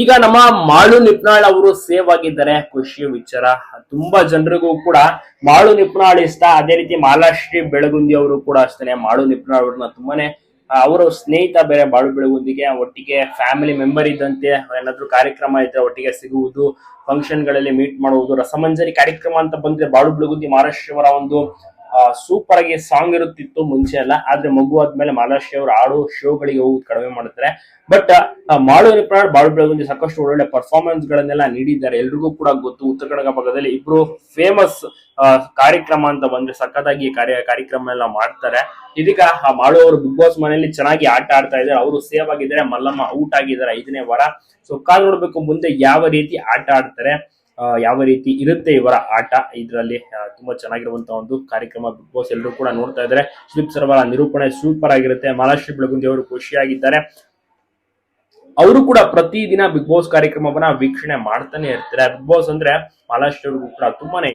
ಈಗ ನಮ್ಮ ಮಾಳು ನಿಪ್ನಾಳ್ ಅವರು ಸೇವ್ ಆಗಿದ್ದಾರೆ, ಖುಷಿ, ವಿಚಾರ. ತುಂಬಾ ಜನರಿಗೂ ಕೂಡ ಮಾಳು ನಿಪ್ನಾಳ್ ಇಷ್ಟ. ಅದೇ ರೀತಿ ಮಾಲಾಶ್ರೀ ಬೆಳಗುಂದಿ ಅವರು ಕೂಡ ಅಷ್ಟೇ ಮಾಳು ನಿಪ್ನಾಳ್ ಅವ್ರನ್ನ ತುಂಬಾನೇ ಅವರು ಸ್ನೇಹಿತ ಬೇರೆ ಬಾಳು ಬೆಳಗುಂದಿಗೆ, ಒಟ್ಟಿಗೆ ಫ್ಯಾಮಿಲಿ ಮೆಂಬರ್ ಇದ್ದಂತೆ, ಏನಾದ್ರು ಕಾರ್ಯಕ್ರಮ ಇದ್ರೆ ಒಟ್ಟಿಗೆ ಸಿಗುವುದು ಫಂಕ್ಷನ್ಗಳಲ್ಲಿ ಮೀಟ್ ಮಾಡುವುದು, ರಸಮಂಜರಿ ಕಾರ್ಯಕ್ರಮ ಅಂತ ಬಂದ್ರೆ ಬಾಳು ಬೆಳಗುಂದಿ ಮಹಾರಾಷ್ಟ್ರ ಅವರ ಒಂದು ಸೂಪರ್ ಆಗಿ ಸಾಂಗ್ ಇರುತ್ತಿತ್ತು ಮುಂಚೆ ಎಲ್ಲ, ಆದ್ರೆ ಮಗು ಆದ್ಮೇಲೆ ಮಹಾರಾಷ್ಟ್ರ ಅವರು ಆಡೋ ಶೋಗಳಿಗೆ ಹೋಗುದು ಕಡಿಮೆ ಮಾಡ್ತಾರೆ ಬಟ್ ಮಾಡೋ ಪ್ರಾಣ ಬಾಳು ಬೆಳಗುಂದಿ ಸಾಕಷ್ಟು ಒಳ್ಳೊಳ್ಳೆ ಪರ್ಫಾರ್ಮೆನ್ಸ್ ಗಳನ್ನೆಲ್ಲ ನೀಡಿದ್ದಾರೆ. ಎಲ್ರಿಗೂ ಕೂಡ ಗೊತ್ತು. ಉತ್ತರ ಕನ್ನಡ ಭಾಗದಲ್ಲಿ ಇಬ್ರು ಫೇಮಸ್ ಕಾರ್ಯಕ್ರಮ ಅಂತ ಬಂದ್ರೆ ಸಖತ್ತಾಗಿ ಕಾರ್ಯ, ಕಾರ್ಯಕ್ರಮ ಎಲ್ಲ ಮಾಡ್ತಾರೆ. ಇದೀಗ ಆ ಅವರು ಬಿಗ್ ಬಾಸ್ ಮನೆಯಲ್ಲಿ ಚೆನ್ನಾಗಿ ಆಟ ಆಡ್ತಾ ಇದ್ದಾರೆ. ಅವರು ಸೇವ್ ಆಗಿದ್ದಾರೆ. ಮಲ್ಲಮ್ಮ ಔಟ್ ಆಗಿದ್ದಾರೆ ಐದನೇ ವಾರ. ಸೊ ಕಾಲ್ ನೋಡ್ಬೇಕು ಮುಂದೆ ಯಾವ ರೀತಿ ಆಟ ಆಡ್ತಾರೆ. ಯಾವ ರೀತಿ ಇರುತ್ತೆ ಇವರ ಆಟ, ಇದರಲ್ಲಿ ತುಂಬಾ ಚೆನ್ನಾಗಿರುವಂತಹ ಒಂದು ಕಾರ್ಯಕ್ರಮ ಬಿಗ್ ಬಾಸ್ ಎಲ್ಲರೂ ಕೂಡ ನೋಡ್ತಾ ಇದ್ದಾರೆ. ಸ್ಲಿಪ್ ಸರ್ವರ ನಿರೂಪಣೆ ಸೂಪರ್ ಆಗಿರುತ್ತೆ. ಮಹಾರಾಷ್ಟ್ರ ಬೆಳಗುಂದಿ ಅವರು ಖುಷಿಯಾಗಿದ್ದಾರೆ. ಅವರು ಕೂಡ ಪ್ರತಿದಿನ ಬಿಗ್ ಬಾಸ್ ಕಾರ್ಯಕ್ರಮವನ್ನ ವೀಕ್ಷಣೆ ಮಾಡ್ತಾನೆ ಇರ್ತಾರೆ. ಬಿಗ್ ಬಾಸ್ ಅಂದ್ರೆ ಅವ್ರಿಗೂ ಕೂಡ ತುಂಬಾನೇ